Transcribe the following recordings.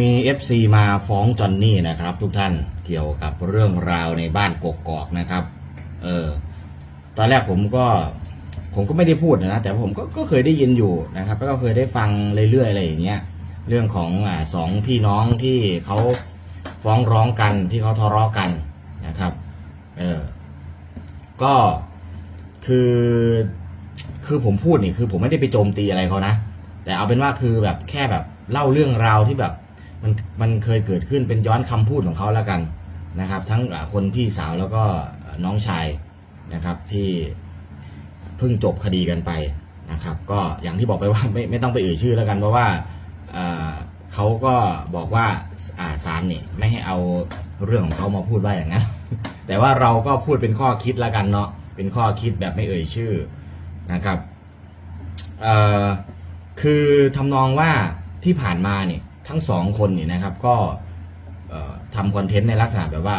มี FC มาฟ้องจอนนี่นะครับ ทุกท่านเกี่ยวกับเรื่องราวในบ้านกกอกนะครับ เออตอนแรกผมก็ผมก็ไม่ได้พูดนะแต่ผมก็ก็เคยได้ยินอยู่นะครับ แล้วก็เคยได้ฟังเรื่อยๆอะไรอย่างเงี้ยเรื่องของอ่าสองพี่น้องที่เขาฟ้องร้องกันที่เขาทะเลาะกันนะครับ เออก็คือคือผมพูดนี่คือผมไม่ได้ไปโจมตีอะไรเขานะ แต่เอาเป็นว่าคือแบบแค่แบบเล่าเรื่องราวที่แบบ มันมันเคยเกิดขึ้นเป็นย้อนคำพูดของเขาแล้วกันนะครับ ทั้งคนพี่สาวแล้วก็น้องชายนะครับที่เพิ่งจบคดีกันไปนะครับ ก็อย่างที่บอกไปว่าไม่ไม่ต้องไปเอ่ยชื่อแล้วกัน เพราะว่าเขาก็บอกว่าศาลเนี่ยไม่ให้เอาเรื่องของเขามาพูดว่าอย่างนั้น แต่ว่าเราก็พูดเป็นข้อคิดแล้วกันเนาะเป็นข้อคิดแบบไม่เอ่ยชื่อนะครับคือทำนองว่าที่ผ่านมาเนี่ย ทั้งสองคนเนี่ยนะครับก็ทำคอนเทนต์ในลักษณะแบบว่า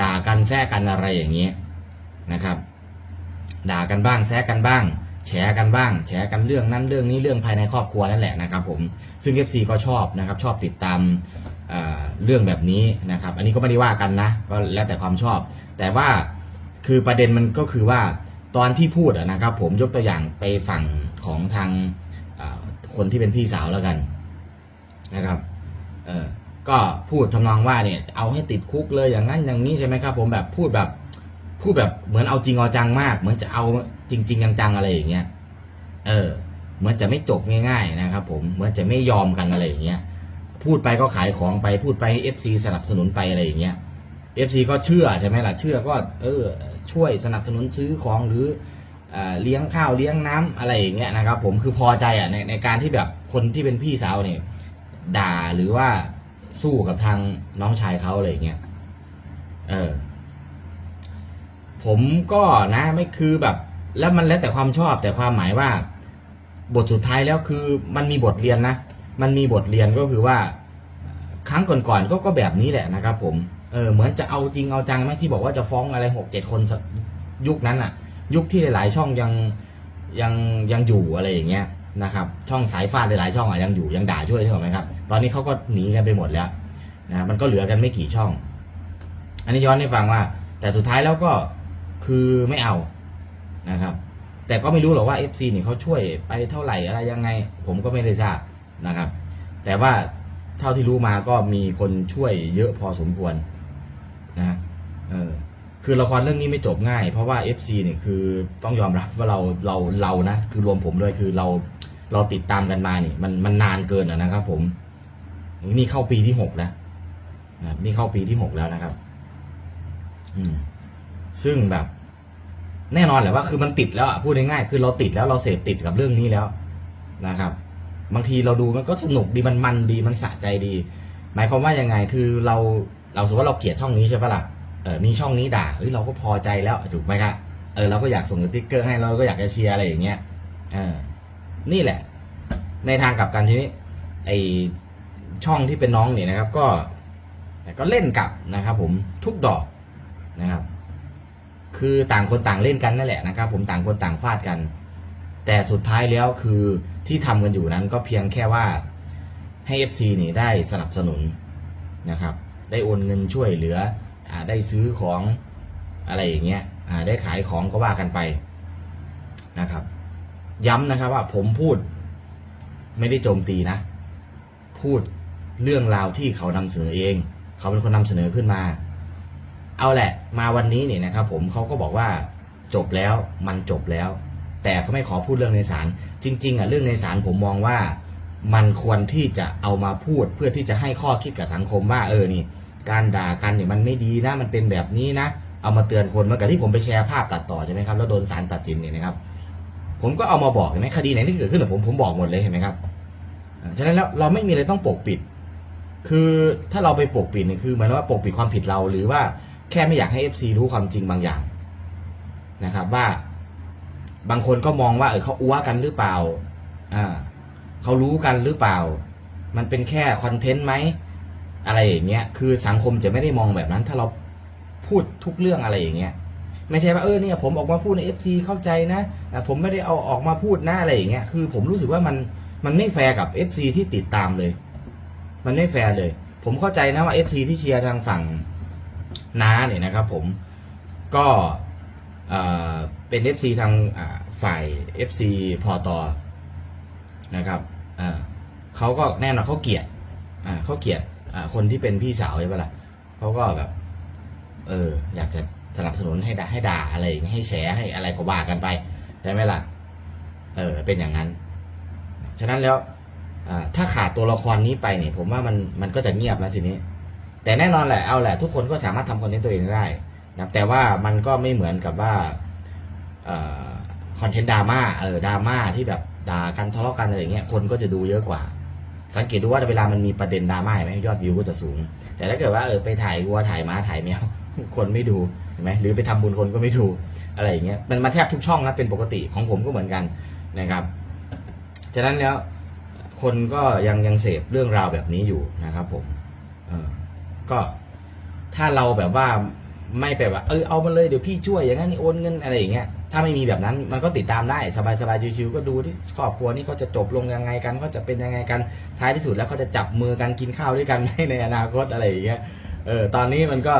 ด่ากันแซะกันอะไรอย่างเงี้ยนะครับ ด่ากันบ้างแซะกันบ้าง แฉกันบ้าง แฉกันเรื่องนั้นเรื่องนี้เรื่องภายในครอบครัวนั่นแหละนะครับผมซึ่ง FC ก็ชอบนะครับชอบติดตามเเรื่องแบบนี้นะครับ อันนี้ก็ไม่ได้ว่ากันนะก็แล้วแต่ความชอบ แต่ว่าคือประเด็นมันก็คือว่าตอนที่พูดนะครับ ผมยกตัวอย่างไปฝั่งของทางคนที่เป็นพี่สาวแล้วกัน นะครับเออก็พูดทำนองว่าเนี่ยเอาให้ติดคุกเลยอย่างนั้นอย่างนี้ใช่ไหมครับผมแบบพูดแบบพูดแบบเหมือนเอาจริงเอาจังมาก เหมือนจะเอาจริงๆจังๆอะไรอย่างเงี้ยเออเหมือนจะไม่จบง่ายๆนะครับผมเหมือนจะไม่ยอมกันอะไรอย่างเงี้ยพูดไปก็ขายของไปพูดไปเอฟซีสนับสนุนไปอะไรอย่างเงี้ยเอฟซีก็เชื่อใช่ไหมล่ะเชื่อก็เออช่วยสนับสนุนซื้อของหรือเอ่อเลี้ยงข้าวเลี้ยงน้ำอะไรอย่างเงี้ยนะครับผมคือพอใจอะในในการที่แบบคนที่เป็นพี่สาวเนี่ย ด่าหรือว่าสู้กับทางน้องชายเขาอะไรอย่างเงี้ย เออ ผมก็นะไม่คือแบบ แล้วมันแล้วแต่ความชอบแต่ความหมายว่า บทสุดท้ายแล้วคือมันมีบทเรียนนะ มันมีบทเรียนก็คือว่า ครั้งก่อนๆก็ก็แบบนี้แหละนะครับ ผม เออเหมือนจะเอาจริงเอาจังไหมที่บอกว่าจะฟ้องอะไรหกเจ็ดคนยุคนั้นอะยุคที่หลายๆช่องยังยังยังอยู่อะไรอย่างเงี้ย นะครับ ช่องสายฟาดหลายๆช่องอะยังอยู่ยังด่าช่วยใช่ไหมครับ ตอนนี้เขาก็หนีกันไปหมดแล้วนะมันก็เหลือกันไม่กี่ช่อง อันนี้ย้อนให้ฟังว่า แต่สุดท้ายแล้วก็คือไม่เอานะครับ แต่ก็ไม่รู้หรอกว่า FC นี่เขาช่วยไปเท่าไหร่อะไรยังไง ผมก็ไม่ได้ทราบนะครับ แต่ว่าเท่าที่รู้มาก็มีคนช่วยเยอะพอสมควรนะเออ คือละครเรื่องนี้ไม่จบง่าย เพราะว่า FC เนี่ยคือต้องยอมรับว่าเราเราเรานะ คือรวมผมด้วยคือเราเราติดตามกันมานี่มันมันนานเกินนะครับผม นี่เข้าปีที่หกแล้วนะนี่เข้าปีที่หกแล้วนะครับ อืม ซึ่งแบบ แน่นอนแหละว่าคือมันติดแล้วอะพูดง่ายๆคือเราติดแล้วเราเสพติดกับเรื่องนี้แล้วนะครับ บางทีเราดูมันก็สนุกดีมันมันดีมันสะใจดี หมายความว่ายังไงคือเราเราสมมติว่าเราเกลียดช่องนี้ใช่ปะล่ะ เออมีช่องนี้ด่าเฮ้ยเราก็พอใจแล้วถูกไหมครับเออเราก็อยากส่งสติ๊กเกอร์ให้เราก็อยากจะเชียร์อะไรอย่างเงี้ยเออนี่แหละ ในทางกลับกันทีนี้ ไอช่องที่เป็นน้องเนี่ยนะครับ ก็ก็เล่นกับนะครับ ผมทุกดอกนะครับ คือต่างคนต่างเล่นกันนั่นแหละนะครับ ผมต่างคนต่างฟาดกัน แต่สุดท้ายแล้วคือที่ทำกันอยู่นั้นก็เพียงแค่ว่าให้ FC นี่ได้สนับสนุนนะครับ ได้โอนเงินช่วยเหลือ ได้ซื้อของอะไรอย่างเงี้ยได้ขายของก็ว่ากันไปนะครับ ย้ำนะครับว่าผมพูดไม่ได้โจมตีนะ พูดเรื่องราวที่เขานำเสนอเอง เขาเป็นคนนำเสนอขึ้นมา เอาแหละ มาวันนี้เนี่ยนะครับ ผมเขาก็บอกว่าจบแล้วมันจบแล้ว แต่เขาไม่ขอพูดเรื่องในศาลจริง ๆอะเรื่องในศาลผมมองว่ามันควรที่จะเอามาพูดเพื่อที่จะให้ข้อคิดกับสังคมว่าเออนี่ การด่ากันเนี่ยมันไม่ดีนะ มันเป็นแบบนี้นะ เอามาเตือนคนเมื่อกับที่ผมไปแชร์ภาพตัดต่อใช่ไหมครับ แล้วโดนศาลตัดสินเนี่ยนะครับ ผมก็เอามาบอกเห็นไหมคดีไหนที่เกิดขึ้นกับผมผมบอกหมดเลยเห็นไหมครับ ฉะนั้นแล้วเราไม่มีอะไรต้องปกปิด คือถ้าเราไปปกปิดเนี่ยคือเหมือนว่าปกปิดความผิดเราหรือว่าแค่ไม่อยากให้ FC รู้ความจริงบางอย่างนะครับว่าบางคนก็มองว่าเออเขาอ้วกันหรือเปล่าอ่าเขารู้กันหรือเปล่า มันเป็นแค่คอนเทนต์ไหม อะไรอย่างเงี้ย คือสังคมจะไม่ได้มองแบบนั้น ถ้าเราพูดทุกเรื่องอะไรอย่างเงี้ย ไม่ใช่ว่าเออเนี่ย ผมออกมาพูดใน FC เข้าใจนะผมไม่ได้เอาออกมาพูดหน้าอะไรอย่างเงี้ย คือผมรู้สึกว่ามันมันไม่แฟร์กับ FC ที่ติดตามเลย มันไม่แฟร์เลย ผมเข้าใจนะว่า FC ที่เชียร์ทางฝั่งน้าเนี่ยนะครับ ผมก็เออเป็น FC ทางอ่าฝ่าย FC พอตอนะครับเขาก็แน่นอนเขาเกลียดเขาเกลียด อ่าคนที่เป็นพี่สาวใช่ปะล่ะเขาก็แบบ เออ อยากจะสนับสนุนให้ด่าให้ด่าอะไรอย่างเงี้ยให้แฉให้อะไรก็ว่ากันไปใช่ไหมล่ะ เออ เป็นอย่างนั้น ฉะนั้นแล้วถ้าขาดตัวละครนี้ไปเนี่ย ผมว่ามันมันก็จะเงียบแล้วทีนี้ แต่แน่นอนแหละเอาแหละ ทุกคนก็สามารถทำคอนเทนต์ตัวเองได้นะแต่ว่ามันก็ไม่เหมือนกับว่าคอนเทนต์ดราม่าเออดราม่าที่แบบด่ากันทะเลาะกันอะไรเงี้ยคนก็จะดูเยอะกว่า สังเกตดูว่าเวลามันมีประเด็นดราม่าเห็นไหมยอดวิวก็จะสูง แต่ถ้าเกิดว่าเออไปถ่ายวัวถ่ายม้าถ่ายแมวคนไม่ดูเห็นไหมหรือไปทำบุญคนก็ไม่ดูอะไรอย่างเงี้ยมันมาแทบทุกช่องนะเป็นปกติของผมก็เหมือนกันนะครับฉะนั้นแล้วคนก็ยังยังเสพเรื่องราวแบบนี้อยู่นะครับ ผมเออก็ถ้าเราแบบว่าไม่ไปว่าเออเอามาเลยเดี๋ยวพี่ช่วยอย่างนั้นอีโอนเงินอะไรอย่างเงี้ย ถ้าไม่มีแบบนั้นมันก็ติดตามได้สบายสบายๆชิวๆก็ดูที่ครอบครัวนี่เขาจะจบลงยังไงกันเขาจะเป็นยังไงกันท้ายที่สุดแล้วเขาจะจับมือกันกินข้าวด้วยกันไหมในอนาคตอะไรอย่างเงี้ยเออตอนนี้มันก็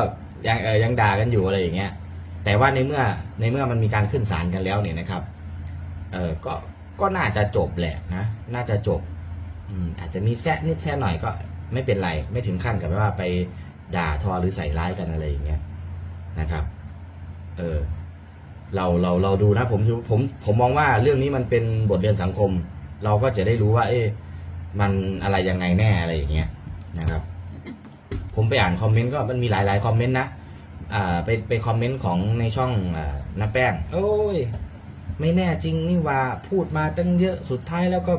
ยังเออยังด่ากันอยู่อะไรอย่างเงี้ยแต่ว่าในเมื่อในเมื่อมันมีการขึ้นศาลกันแล้วเนี่ยนะครับเออก็ก็น่าจะจบแหละนะน่าจะจบอืมอาจจะมีแซะนิดแซะหน่อยก็ไม่เป็นไร ไม่ถึงขั้นกับว่าไปด่าทอหรือใส่ร้ายกันอะไรอย่างเงี้ยนะครับ เออ เราเราเราดูนะผมผมผมมองว่าเรื่องนี้มันเป็นบทเรียนสังคม เราก็จะได้รู้ว่า เอ๊ะมันอะไรยังไงแน่อะไรอย่างเงี้ยนะครับ ผมไปอ่านคอมเมนต์ก็มันมีหลายๆคอมเมนต์นะอ่าไปไปคอมเมนต์ของในช่องอ่าน้าแป้งโอ้ยไม่แน่จริงนี่ว่าพูดมาตั้งเยอะสุดท้ายแล้วก็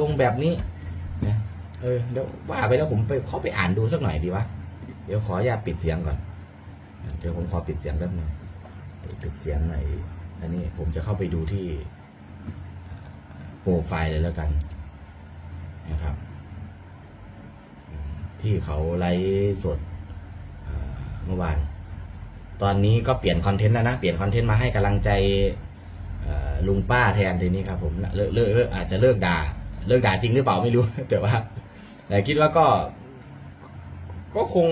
ลงแบบนี้นะเออเดี๋ยวว่าไปแล้วผมไปเขอไปอ่านดูสักหน่อยดีวะเดี๋ยวขออนุญาตปิดเสียงก่อน เดี๋ยวผมขอปิดเสียงแป๊บนึง ปิดเสียงหน่อยอันนี้ผมจะเข้าไปดูที่โปรไฟล์เลยแล้วกันนะครับ ที่เขาไลฟ์สดเมื่อวาน ตอนนี้ก็เปลี่ยนคอนเทนต์แล้วนะ เปลี่ยนคอนเทนต์มาให้กำลังใจลุงป้าแทนทีนี้ครับผมเลิกเลิกเลิกอาจจะเลิกด่า เลิกด่าจริงหรือเปล่าไม่รู้ แต่ว่าแต่คิดว่าก็ ก็คง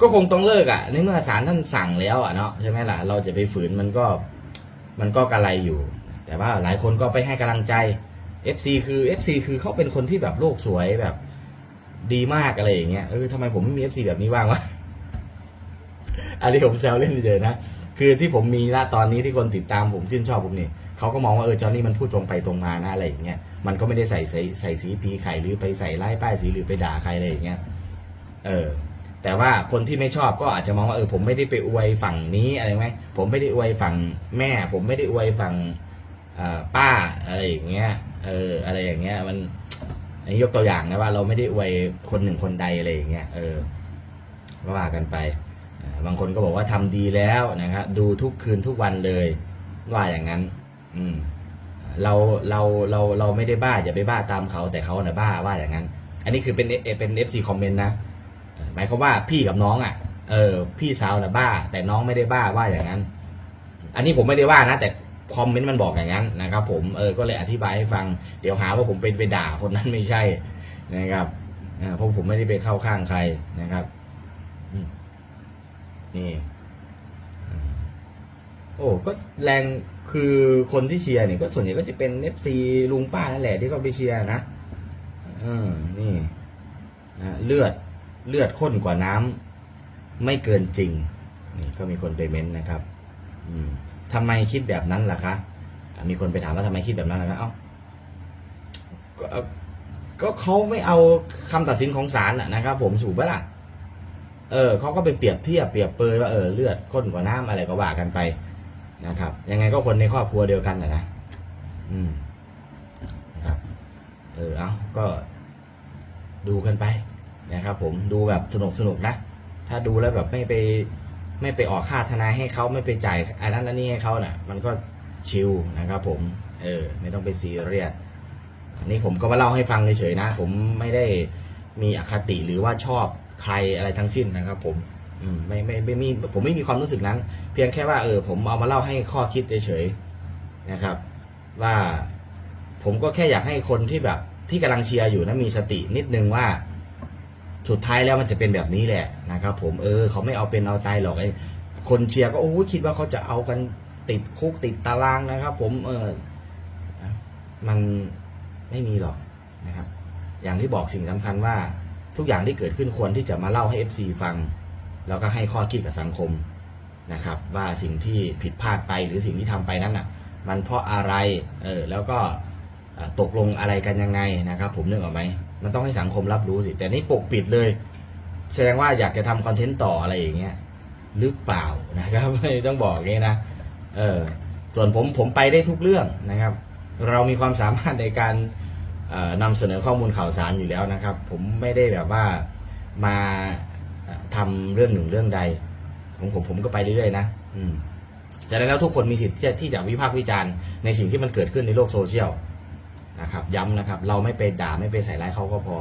ก็คงต้องเลิกอะ่ะในเมื่อศาลท่านสั่งแล้วอะเนาะใช่ไหมล่ะ เราจะไปฝืนมันก็มันก็กระไรอยู่ แต่ว่าหลายคนก็ไปให้กำลังใจ FC คือ FC คือเขาเป็นคนที่แบบโลกสวยแบบ ดีมากอะไรอย่างเงี้ยเออทำไมผมไม่มี FC แบบนี้บ้างวะอันนี้ผมแซวเล่นเฉยนะคือที่ผมมีณตอนนี้ที่คนติดตามผมชื่นชอบผมนี่เขาก็มองว่าเออจอห์นนี่มันพูดตรงไปตรงมานะอะไรอย่างเงี้ยมันก็ไม่ได้ใส่ใส่ใส่สีตีไข่หรือไปใส่ไล่ป้ายสีหรือไปด่าใครอะไรอย่างเงี้ยเออ แต่ว่าคนที่ไม่ชอบก็อาจจะมองว่าเออผมไม่ได้ไปอวยฝั่งนี้อะไรไหมผมไม่ได้อวยฝั่งแม่ ผมไม่ได้อวยฝั่งป้าอะไรอย่างเงี้ยเอออะไรอย่างเงี้ยมันอันนี้ยกตัวอย่างนะว่าเราไม่ได้อวยคนหนึ่งคนใดอะไรอย่างเงี้ยเออก็ว่ากันไป บางคนก็บอกว่าทำดีแล้วนะครับดูทุกคืนทุกวันเลยว่าอย่างนั้น อืมเราเราเราเราไม่ได้บ้าอย่าไปบ้าตามเขาแต่เขาน่ะบ้าว่าอย่างนั้น อันนี้คือเป็นเอเป็นเอฟซีคอมเมนต์นะ หมายความว่าพี่กับน้องอะ เออ พี่สาวน่ะบ้า แต่น้องไม่ได้บ้าว่าอย่างนั้น อันนี้ผมไม่ได้ว่านะ แต่คอมเมนต์มันบอกอย่างนั้นนะครับ ผมเออก็เลยอธิบายให้ฟัง เดี๋ยวหาว่าผมเป็นไปด่าคนนั้นไม่ใช่นะครับเพราะผมไม่ได้ไปเข้าข้างใครนะครับนี่โอ้ก็แรงคือคนที่เชียร์เนี่ยก็ส่วนใหญ่ก็จะเป็นเอฟซีลุงป้านั่นแหละที่เขาไปเชียร์นะอืมนี่นะเลือด เลือดข้นกว่าน้ำไม่เกินจริงนี่ก็มีคนไปเม้นต์นะครับ อืมทำไมคิดแบบนั้นล่ะคะมีคนไปถามว่าทำไมคิดแบบนั้นล่ะคะเอ้าก็เขาไม่เอาคำตัดสินของศาลนะครับผมสูบล่ะ เออเขาก็ไปเปรียบเทียบเปรียบเปรยว่าเออเลือดข้นกว่าน้ำอะไรก็ว่ากันไปนะครับ ยังไงก็คนในครอบครัวเดียวกันนะนะอืมนะครับ เออเอาก็ดูกันไป นะครับผมดูแบบสนุกสนุกนะ ถ้าดูแล้วแบบไม่ไปไม่ไปออกค่าทนายให้เขาไม่ไปจ่ายอันนั้นอันนี้ให้เขาน่ะ มันก็ชิลนะครับผม เออ ไม่ต้องไปซีเรียสอันนี้ผมก็มาเล่าให้ฟังเฉยๆนะ ผมไม่ได้มีอคติหรือว่าชอบใครอะไรทั้งสิ้นนะครับ ผมอืมไม่ไม่ไม่มีผมไม่มีความรู้สึกนั้น เพียงแค่ว่าเออ ผมเอามาเล่าให้ข้อคิดเฉยๆนะครับ ว่าผมก็แค่อยากให้คนที่แบบที่กำลังเชียร์อยู่นะมีสตินิดนึงว่า สุดท้ายแล้วมันจะเป็นแบบนี้แหละนะครับผมเออเขาไม่เอาเป็นเอาตายหรอกไอ้คนเชียร์ก็โอ้คิดว่าเขาจะเอากันติดคุกติดตารางนะครับ ผมเออมันไม่มีหรอกนะครับ อย่างที่บอกสิ่งสำคัญว่าทุกอย่างที่เกิดขึ้นควรที่จะมาเล่าให้ FC ฟัง แล้วก็ให้ข้อคิดกับสังคมนะครับ ว่าสิ่งที่ผิดพลาดไปหรือสิ่งที่ทำไปนั้นอะ มันเพราะอะไรเออแล้วก็ตกลงอะไรกันยังไงนะครับ ผมนึกออกไหม มันต้องให้สังคมรับรู้สิ แต่นี่ปกปิดเลย แสดงว่าอยากจะทำคอนเทนต์ต่ออะไรอย่างเงี้ยหรือเปล่านะครับต้องบอกอย่างนี้นะเออส่วนผมผมไปได้ทุกเรื่องนะครับ เรามีความสามารถในการนำเสนอข้อมูลข่าวสารอยู่แล้วนะครับ ผมไม่ได้แบบว่ามาทำเรื่องหนึ่งเรื่องใดของผมผมก็ไปเรื่อยๆนะอืมฉะนั้นแล้วทุกคนมีสิทธิ์ที่จะวิพากษ์วิจารณ์ในสิ่งที่มันเกิดขึ้นในโลกโซเชียล นะครับ ย้ำนะครับ เราไม่ไปด่าไม่ไปใส่ร้ายเขาก็พอ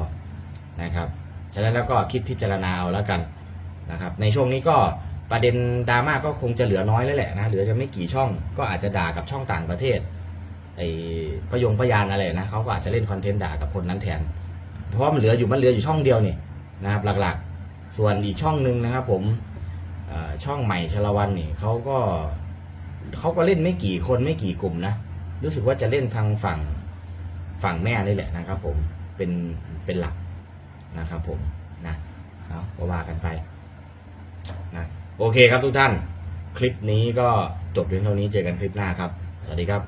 นะครับ ฉะนั้นแล้วก็คิดพิจารณาเอาแล้วกันนะครับ ในช่วงนี้ก็ประเด็นดราม่าก็คงจะเหลือน้อยแล้วแหละนะเหลือจะไม่กี่ช่อง ก็อาจจะด่ากับช่องต่างประเทศไอ้พยงพยานอะไรนะเขาก็อาจจะเล่นคอนเทนต์ด่ากับคนนั้นแทน เพราะมันเหลืออยู่มันเหลืออยู่ช่องเดียวนี่นะครับหลักๆ ส่วนอีกช่องหนึ่งนะครับผมช่องใหม่ชลวันนี่เขาก็เขาก็เล่นไม่กี่คนไม่กี่กลุ่มนะ รู้สึกว่าจะเล่นทางฝั่ง ฝั่งแม่นี่แหละนะครับ ผมเป็นเป็นหลักนะครับ ผมนะเอาก็ว่ากันไปนะโอเคครับทุกท่าน คลิปนี้ก็จบเพียงเท่านี้เจอกันคลิปหน้าครับ สวัสดีครับ